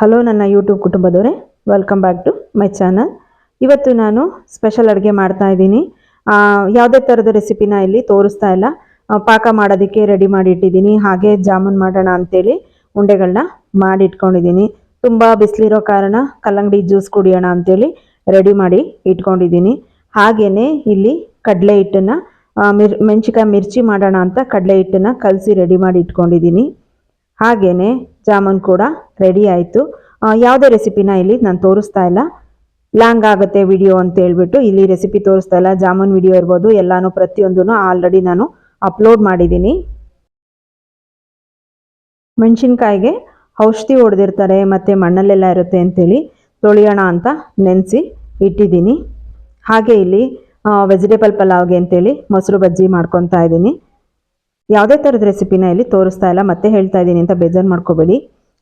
Hello ನನ್ನ YouTube ಕುಟುಂಬದವರೇ. Welcome back to my channel ಇವತ್ತು ನಾನು ಸ್ಪೆಷಲ್ ಅಡುಗೆ ಮಾಡ್ತಾ ಇದ್ದೀನಿ. ಯಾವುದೇ ಥರದ ರೆಸಿಪಿನ ಇಲ್ಲಿ ತೋರಿಸ್ತಾ ಇಲ್ಲ. ಪಾಕ ಮಾಡೋದಕ್ಕೆ ರೆಡಿ ಮಾಡಿ ಇಟ್ಟಿದ್ದೀನಿ ಹಾಗೆ ಜಾಮೂನ್ ಮಾಡೋಣ ಅಂತೇಳಿ ಉಂಡೆಗಳನ್ನ ಮಾಡಿ ಇಟ್ಕೊಂಡಿದ್ದೀನಿ ತುಂಬ ಬಿಸಿಲಿರೋ ಕಾರಣ ಕಲ್ಲಂಗಡಿ ಜ್ಯೂಸ್ ಕುಡಿಯೋಣ ಅಂತೇಳಿ ರೆಡಿ ಮಾಡಿ ಇಟ್ಕೊಂಡಿದ್ದೀನಿ. ಹಾಗೆಯೇ ಇಲ್ಲಿ ಕಡಲೆ ಹಿಟ್ಟನ್ನು ಮಿರ್ ಮೆಣಸಿಕಾಯಿ ಮಿರ್ಚಿ ಮಾಡೋಣ ಅಂತ ಕಡಲೆ ಹಿಟ್ಟನ್ನು ಕಲಸಿ ರೆಡಿ ಮಾಡಿ ಇಟ್ಕೊಂಡಿದ್ದೀನಿ. ಹಾಗೆಯೇ ಜಾಮೂನ್ ಕೂಡ ರೆಡಿ ಆಯಿತು. ಯಾವುದೇ ರೆಸಿಪಿನ ಇಲ್ಲಿ ನಾನು ತೋರಿಸ್ತಾ ಇಲ್ಲ. ಲಾಂಗ್ ಆಗುತ್ತೆ ವಿಡಿಯೋ ಅಂತ ಹೇಳ್ಬಿಟ್ಟು ಇಲ್ಲಿ ರೆಸಿಪಿ ತೋರಿಸ್ತಾ ಇಲ್ಲ. ಜಾಮೂನ್ ವಿಡಿಯೋ ಇರ್ಬೋದು, ಎಲ್ಲಾನು ಪ್ರತಿಯೊಂದೂ ಆಲ್ರೆಡಿ ನಾನು ಅಪ್ಲೋಡ್ ಮಾಡಿದ್ದೀನಿ. ಮೆಣಸಿನ್ಕಾಯಿಗೆ ಔಷಧಿ ಹೊಡೆದಿರ್ತಾರೆ, ಮತ್ತು ಮಣ್ಣಲ್ಲೆಲ್ಲ ಇರುತ್ತೆ ಅಂತೇಳಿ ತೊಳೆಯೋಣ ಅಂತ ನೆನೆಸಿ ಇಟ್ಟಿದ್ದೀನಿ. ಹಾಗೆ ಇಲ್ಲಿ ವೆಜಿಟೇಬಲ್ ಪಲಾವ್ಗೆ ಅಂತೇಳಿ ಮೊಸರು ಬಜ್ಜಿ ಮಾಡ್ಕೊತಾ ಇದ್ದೀನಿ. ಯಾವುದೇ ಥರದ ರೆಸಿಪಿನ ಇಲ್ಲಿ ತೋರಿಸ್ತಾ ಇಲ್ಲ. ಮತ್ತೆ ಹೇಳ್ತಾ ಇದ್ದೀನಿ ಅಂತ ಬೇಜಾರು ಮಾಡ್ಕೋಬೇಡಿ.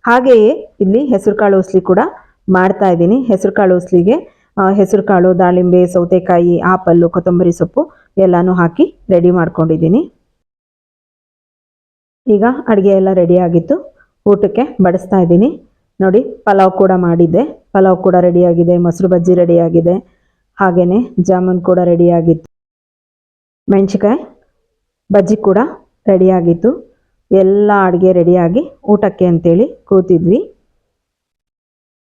ಹಾಗೆಯೇ ಇಲ್ಲಿ ಹೆಸರುಕಾಳು ಉಸ್ಲಿ ಕೂಡ ಮಾಡ್ತಾ ಇದ್ದೀನಿ. ಹೆಸರುಕಾಳು ಉಸ್ಲಿಗೆ ಹೆಸರುಕಾಳು ದಾಳಿಂಬೆ, ಸೌತೆಕಾಯಿ, ಆಪಲ್ಲು, ಕೊತ್ತಂಬರಿ ಸೊಪ್ಪು ಎಲ್ಲನೂ ಹಾಕಿ ರೆಡಿ ಮಾಡ್ಕೊಂಡಿದ್ದೀನಿ. ಈಗ ಅಡುಗೆ ಎಲ್ಲ ರೆಡಿ ಆಗಿತ್ತು. ಊಟಕ್ಕೆ ಬಡಿಸ್ತಾ ಇದ್ದೀನಿ. ನೋಡಿ, ಪಲಾವ್ ಕೂಡ ಮಾಡಿದ್ದೆ. ಪಲಾವ್ ಕೂಡ ರೆಡಿಯಾಗಿದೆ ಮೊಸರು ಬಜ್ಜಿ ರೆಡಿಯಾಗಿದೆ ಹಾಗೆಯೇ ಜಾಮೂನ್ ಕೂಡ ರೆಡಿಯಾಗಿತ್ತು ಮೆಣಸಿಕಾಯಿ ಬಜ್ಜಿ ಕೂಡ ರೆಡಿಯಾಗಿತ್ತು ಎಲ್ಲ ಅಡುಗೆ ರೆಡಿಯಾಗಿ ಊಟಕ್ಕೆ ಅಂತೇಳಿ ಕೂತಿದ್ವಿ.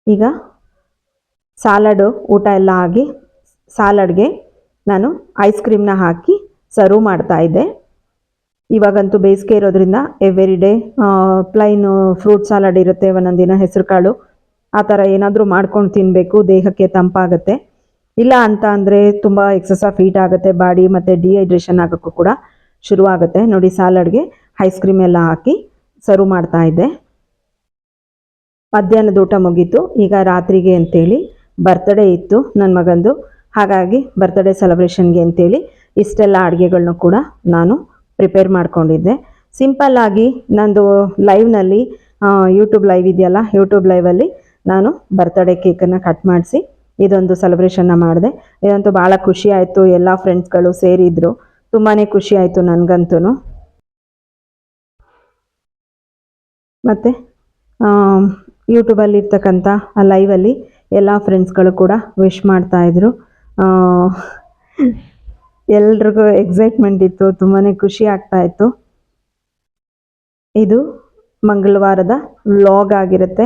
ಈಗ ಸಾಲಡು ಊಟ ಎಲ್ಲ ಆಗಿ ಸಾಲಡ್ಗೆ ನಾನು ಐಸ್ ಕ್ರೀಮ್ನ ಹಾಕಿ ಸರ್ವ್ ಮಾಡ್ತಾ ಇದ್ದೆ. ಇವಾಗಂತೂ ಬೇಸಿಗೆ ಇರೋದ್ರಿಂದ every day plain fruit salad ಇರುತ್ತೆ ಒಂದೊಂದು ದಿನ ಹೆಸರು ಕಾಳು ಆ ಥರ ಏನಾದರೂ ಮಾಡ್ಕೊಂಡು ತಿನ್ನಬೇಕು ದೇಹಕ್ಕೆ ತಂಪಾಗುತ್ತೆ. ಇಲ್ಲ ಅಂತ ಅಂದರೆ ತುಂಬ ಎಕ್ಸಸ್ ಆಫ್ ಹೀಟ್ ಆಗುತ್ತೆ ಬಾಡಿ ಮತ್ತು ಡಿಹೈಡ್ರೇಷನ್ ಆಗೋಕ್ಕೂ ಕೂಡ. ಶುರುವಾಗುತ್ತೆ. ನೋಡಿ, ಸಾಲಡ್ಗೆ ಐಸ್ ಕ್ರೀಮ್ ಎಲ್ಲ ಹಾಕಿ ಸರ್ವ್ ಮಾಡ್ತಾ ಇದ್ದೆ. ಮಧ್ಯಾಹ್ನದ ಊಟ ಮುಗೀತು. ಈಗ ರಾತ್ರಿಗೆ ಅಂತೇಳಿ ಬರ್ತ್ಡೇ ಇತ್ತು ನನ್ನ ಮಗಂದು. ಹಾಗಾಗಿ ಬರ್ತ್ಡೇ ಸೆಲೆಬ್ರೇಷನ್ಗೆ ಅಂತೇಳಿ ಇಷ್ಟೆಲ್ಲ ಅಡುಗೆಗಳನ್ನೂ ಕೂಡ ನಾನು ಪ್ರಿಪೇರ್ ಮಾಡಿಕೊಂಡಿದ್ದೆ. ಸಿಂಪಲ್ಲಾಗಿ ನಂದು ಲೈವ್ನಲ್ಲಿ ಯೂಟ್ಯೂಬ್ ಲೈವ್ ಇದೆಯಲ್ಲ ಯೂಟ್ಯೂಬ್ ಲೈವಲ್ಲಿ ನಾನು ಬರ್ತ್ಡೇ ಕೇಕನ್ನು ಕಟ್ ಮಾಡಿಸಿ ಇದೊಂದು ಸೆಲೆಬ್ರೇಷನ್ನ ಮಾಡಿದೆ. ಇದಂತೂ ಭಾಳ ಖುಷಿ ಆಯಿತು. ಎಲ್ಲ ಫ್ರೆಂಡ್ಸ್ಗಳು ಸೇರಿದ್ರು. ತುಂಬಾ ಖುಷಿ ಆಯಿತು ನನಗಂತೂ ಮತ್ತು ಯೂಟ್ಯೂಬಲ್ಲಿ ಇರ್ತಕ್ಕಂಥ ಆ, ಲೈವಲ್ಲಿ ಎಲ್ಲ ಫ್ರೆಂಡ್ಸ್ಗಳು ಕೂಡ ವಿಶ್ ಮಾಡ್ತಾಯಿದ್ರು ಎಲ್ರಿಗೂ ಎಕ್ಸೈಟ್ಮೆಂಟ್ ಇತ್ತು ತುಂಬಾ ಖುಷಿ ಆಗ್ತಾ ಇತ್ತು. ಇದು ಮಂಗಳವಾರದ ವ್ಲಾಗ್ ಆಗಿರುತ್ತೆ.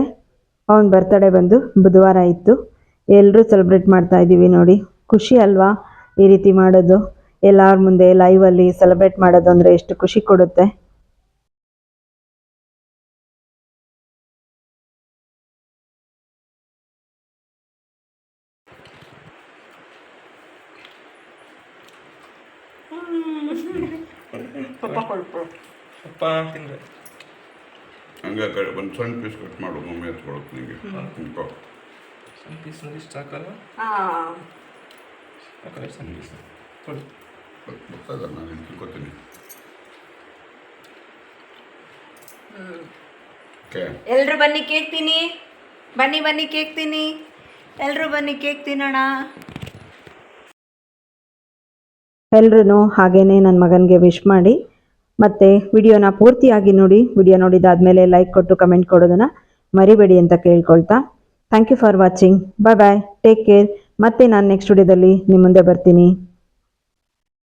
ಅವನ ಬರ್ತಡೇ ಬಂದು ಬುಧವಾರ ಇತ್ತು. ಎಲ್ಲರೂ ಸೆಲೆಬ್ರೇಟ್ ಮಾಡ್ತಾ ಇದ್ದೀವಿ ನೋಡಿ. ಖುಷಿ ಅಲ್ವಾ ಈ ರೀತಿ ಮಾಡೋದು? ಎಲ್ಲರ ಮುಂದೆ ಲೈವಲ್ಲಿ ಸೆಲೆಬ್ರೇಟ್ ಮಾಡೋದು ಅಂದರೆ ಎಷ್ಟು ಖುಷಿ ಕೊಡುತ್ತೆ? ಪಪ್ಪ ಕೊಡ್ಪು. ಅಪ್ಪ ತಿಂದ್ರೆ ಹಂಗೆ ಕಡೆ ಒಂದು ಸಣ್ಣ ಪೀಸ್ ಕಟ್ ಮಾಡು ಮಮ್ಮಿ ಎತ್ಕೊಳಕ್ಕೆ ನಿಮಗೆ ಸಣ್ಣ ಪೀಸ್ ನೋಡಿ ಸಾಕಲ್ಲ ಹಾಂ. ಸಣ್ಣ ಪೀಸ್ ಕೊಡಿ. ಗೊತ್ತಾಗ ನಾನು ತಿಳ್ಕೊತೀನಿ. ಎಲ್ರು ಬನ್ನಿ ಕೇಕ್ ತಿನ್ನಿ. ಬನ್ನಿ ಬನ್ನಿ ಕೇಕ್ ತಿನ್ನಿ. ಎಲ್ರು ಬನ್ನಿ ಕೇಕ್ ತಿನ್ನೋಣ. ಎಲ್ರೂ ಹಾಗೇನೆ ನನ್ನ ಮಗನಿಗೆ ವಿಶ್ ಮಾಡಿ. ಮತ್ತೆ ವಿಡಿಯೋನ ಪೂರ್ತಿಯಾಗಿ ನೋಡಿ. ವಿಡಿಯೋ ನೋಡಿದಾದ್ಮೇಲೆ ಲೈಕ್ ಕೊಟ್ಟು ಕಮೆಂಟ್ ಕೊಡೋದನ್ನ ಮರಿಬೇಡಿ ಅಂತ ಕೇಳ್ಕೊಳ್ತಾ. Thank you for watching bye bye take care ಮತ್ತೆ ನಾನು ನೆಕ್ಸ್ಟ್ ವಿಡಿಯೋದಲ್ಲಿ ನಿಮ್ಮ ಮುಂದೆ ಬರ್ತೀನಿ.